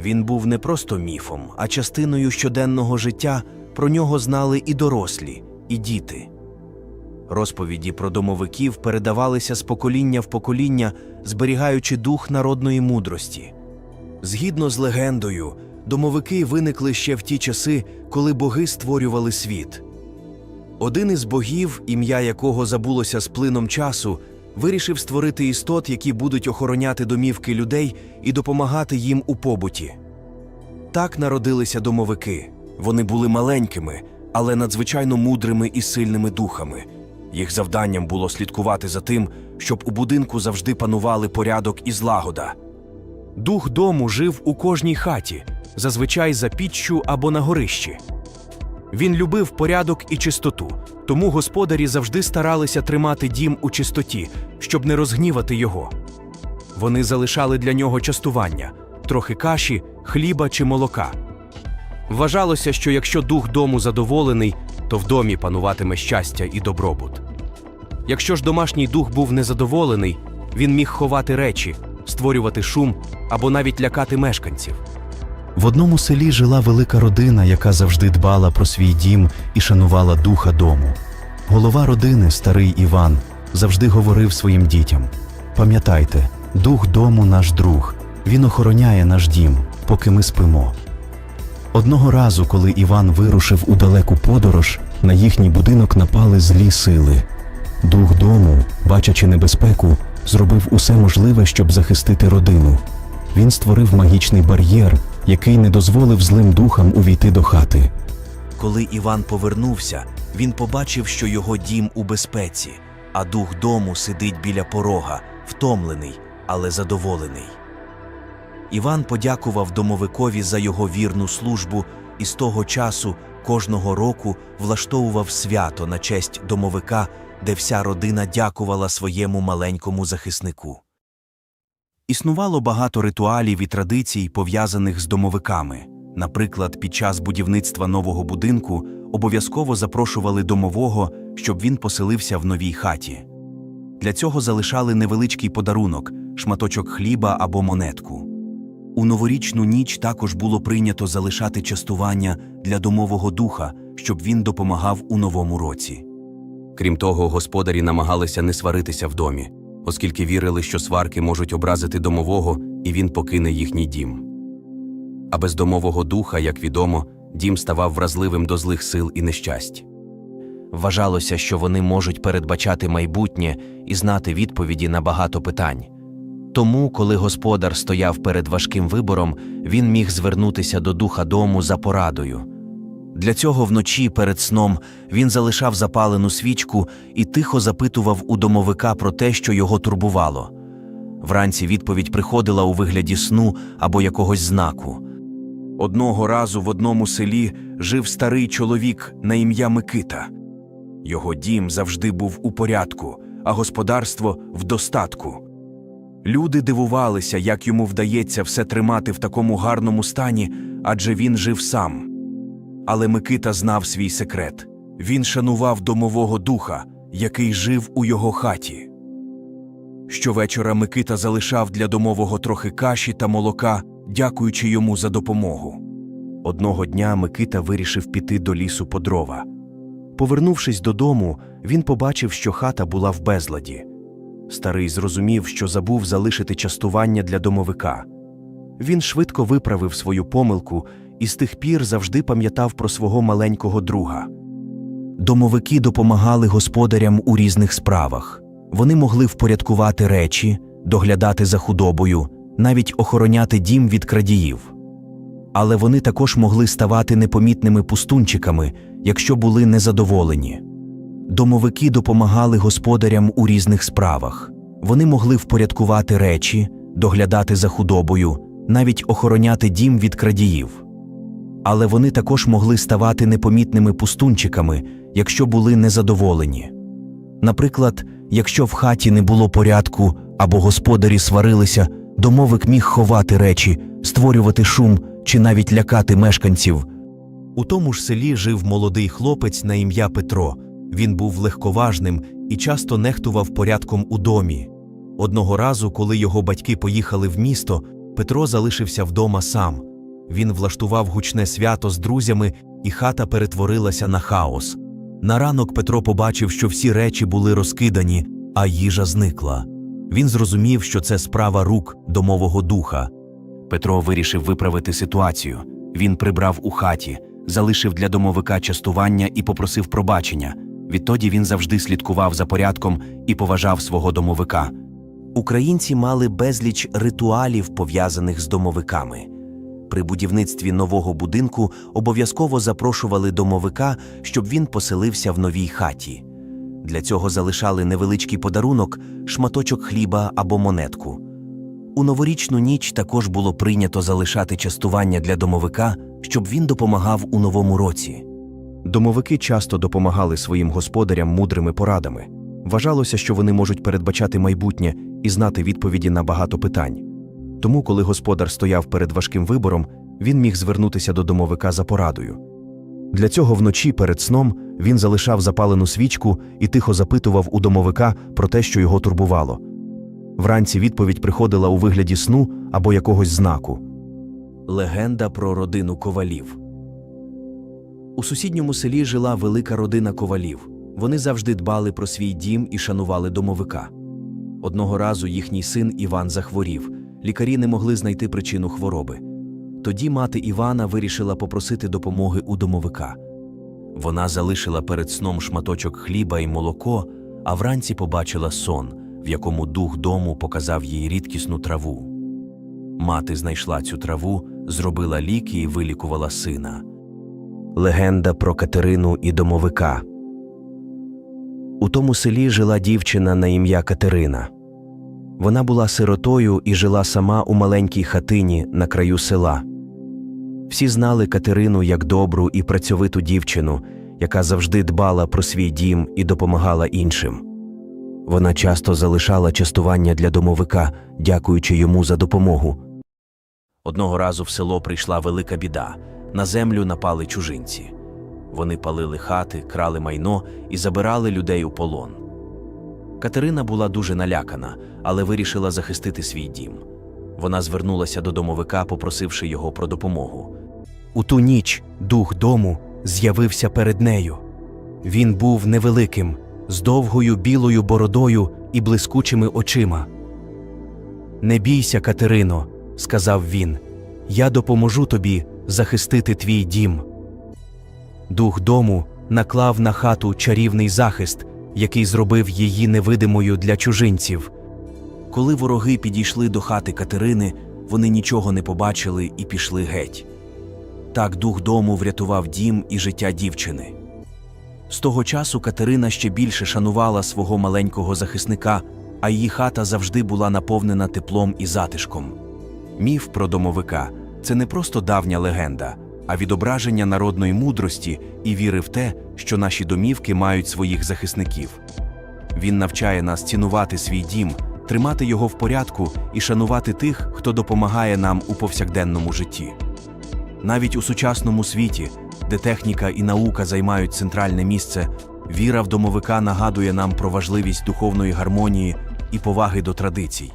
Він був не просто міфом, а частиною щоденного життя про нього знали і дорослі, і діти. Розповіді про домовиків передавалися з покоління в покоління, зберігаючи дух народної мудрості. Згідно з легендою, домовики виникли ще в ті часи, коли боги створювали світ. Один із богів, ім'я якого забулося з плином часу, вирішив створити істот, які будуть охороняти домівки людей і допомагати їм у побуті. Так народилися домовики. Вони були маленькими, але надзвичайно мудрими і сильними духами. Їх завданням було слідкувати за тим, щоб у будинку завжди панували порядок і злагода. Дух дому жив у кожній хаті, зазвичай за піччю або на горищі. Він любив порядок і чистоту, тому господарі завжди старалися тримати дім у чистоті, щоб не розгнівати його. Вони залишали для нього частування трохи каші, хліба чи молока. Вважалося, що якщо дух дому задоволений, то в домі пануватиме щастя і добробут. Якщо ж домашній дух був незадоволений, він міг ховати речі, створювати шум або навіть лякати мешканців. В одному селі жила велика родина, яка завжди дбала про свій дім і шанувала духа дому. Голова родини, старий Іван, завжди говорив своїм дітям: Пам'ятайте, дух дому наш друг, він охороняє наш дім, поки ми спимо. Одного разу, коли Іван вирушив у далеку подорож, на їхній будинок напали злі сили. Дух дому, бачачи небезпеку, зробив усе можливе, щоб захистити родину. Він створив магічний бар'єр, який не дозволив злим духам увійти до хати. Коли Іван повернувся, він побачив, що його дім у безпеці, а дух дому сидить біля порога, втомлений, але задоволений. Іван подякував домовикові за його вірну службу і з того часу кожного року влаштовував свято на честь домовика, де вся родина дякувала своєму маленькому захиснику. Існувало багато ритуалів і традицій, пов'язаних з домовиками. Наприклад, під час будівництва нового будинку обов'язково запрошували домового, щоб він поселився в новій хаті. Для цього залишали невеличкий подарунок шматочок хліба або монетку. У новорічну ніч також було прийнято залишати частування для домового духа, щоб він допомагав у новому році. Крім того, господарі намагалися не сваритися в домі, оскільки вірили, що сварки можуть образити домового і він покине їхній дім. А без домового духа, як відомо, дім ставав вразливим до злих сил і нещасть. Вважалося, що вони можуть передбачати майбутнє і знати відповіді на багато питань. Тому, коли господар стояв перед важким вибором, він міг звернутися до духа дому за порадою. Для цього вночі перед сном він залишав запалену свічку і тихо запитував у домовика про те, що його турбувало. Вранці відповідь приходила у вигляді сну або якогось знаку. Одного разу в одному селі жив старий чоловік на ім'я Микита. Його дім завжди був у порядку, а господарство в достатку. Люди дивувалися, як йому вдається все тримати в такому гарному стані, адже він жив сам. Але Микита знав свій секрет він шанував домового духа, який жив у його хаті. Щовечора Микита залишав для домового трохи каші та молока, дякуючи йому за допомогу. Одного дня Микита вирішив піти до лісу по дрова. Повернувшись додому, він побачив, що хата була в безладі. Старий зрозумів, що забув залишити частування для домовика. Він швидко виправив свою помилку і з тих пір завжди пам'ятав про свого маленького друга. Домовики допомагали господарям у різних справах. Вони могли впорядкувати речі, доглядати за худобою, навіть охороняти дім від крадіїв. Але вони також могли ставати непомітними пустунчиками, якщо були незадоволені. Домовики допомагали господарям у різних справах. Вони могли впорядкувати речі, доглядати за худобою, навіть охороняти дім від крадіїв. Але вони також могли ставати непомітними пустунчиками, якщо були незадоволені. Наприклад, якщо в хаті не було порядку або господарі сварилися, домовик міг ховати речі, створювати шум чи навіть лякати мешканців. У тому ж селі жив молодий хлопець на ім'я Петро. Він був легковажним і часто нехтував порядком у домі. Одного разу, коли його батьки поїхали в місто, Петро залишився вдома сам, Він влаштував гучне свято з друзями, і хата перетворилася на хаос. На ранок Петро побачив, що всі речі були розкидані, а їжа зникла. Він зрозумів, що це справа рук домового духа. Петро вирішив виправити ситуацію. Він прибрав у хаті, залишив для домовика частування і попросив пробачення. Відтоді він завжди слідкував за порядком і поважав свого домовика. Українці мали безліч ритуалів, пов'язаних з домовиками. При будівництві нового будинку обов'язково запрошували домовика, щоб він поселився в новій хаті. Для цього залишали невеличкий подарунок, шматочок хліба або монетку. У новорічну ніч також було прийнято залишати частування для домовика, щоб він допомагав у новому році. Домовики часто допомагали своїм господарям мудрими порадами. Вважалося, що вони можуть передбачати майбутнє і знати відповіді на багато питань. Тому, коли господар стояв перед важким вибором, він міг звернутися до домовика за порадою. Для цього вночі перед сном він залишав запалену свічку і тихо запитував у домовика про те, що його турбувало. Вранці відповідь приходила у вигляді сну або якогось знаку. Легенда про родину ковалів. У сусідньому селі жила велика родина ковалів. Вони завжди дбали про свій дім і шанували домовика. Одного разу їхній син Іван захворів. Лікарі не могли знайти причину хвороби. Тоді мати Івана вирішила попросити допомоги у домовика. Вона залишила перед сном шматочок хліба і молоко, а вранці побачила сон, в якому дух дому показав їй рідкісну траву. Мати знайшла цю траву, зробила ліки і вилікувала сина. Легенда про Катерину і домовика. У тому селі жила дівчина на ім'я Катерина. Вона була сиротою і жила сама у маленькій хатині на краю села. Всі знали Катерину як добру і працьовиту дівчину, яка завжди дбала про свій дім і допомагала іншим. Вона часто залишала частування для домовика, дякуючи йому за допомогу. Одного разу в село прийшла велика біда. На землю напали чужинці. Вони палили хати, крали майно і забирали людей у полон. Катерина була дуже налякана, але вирішила захистити свій дім. Вона звернулася до домовика, попросивши його про допомогу. У ту ніч дух дому з'явився перед нею. Він був невеликим, з довгою білою бородою і блискучими очима. Не бійся, Катерино, сказав він, я допоможу тобі захистити твій дім. Дух дому наклав на хату чарівний захист, який зробив її невидимою для чужинців. Коли вороги підійшли до хати Катерини, вони нічого не побачили і пішли геть. Так дух дому врятував дім і життя дівчини. З того часу Катерина ще більше шанувала свого маленького захисника, а її хата завжди була наповнена теплом і затишком. Міф про домовика це не просто давня легенда, а відображення народної мудрості і віри в те, що наші домівки мають своїх захисників. Він навчає нас цінувати свій дім, тримати його в порядку і шанувати тих, хто допомагає нам у повсякденному житті. Навіть у сучасному світі, де техніка і наука займають центральне місце, віра в домовика нагадує нам про важливість духовної гармонії і поваги до традицій.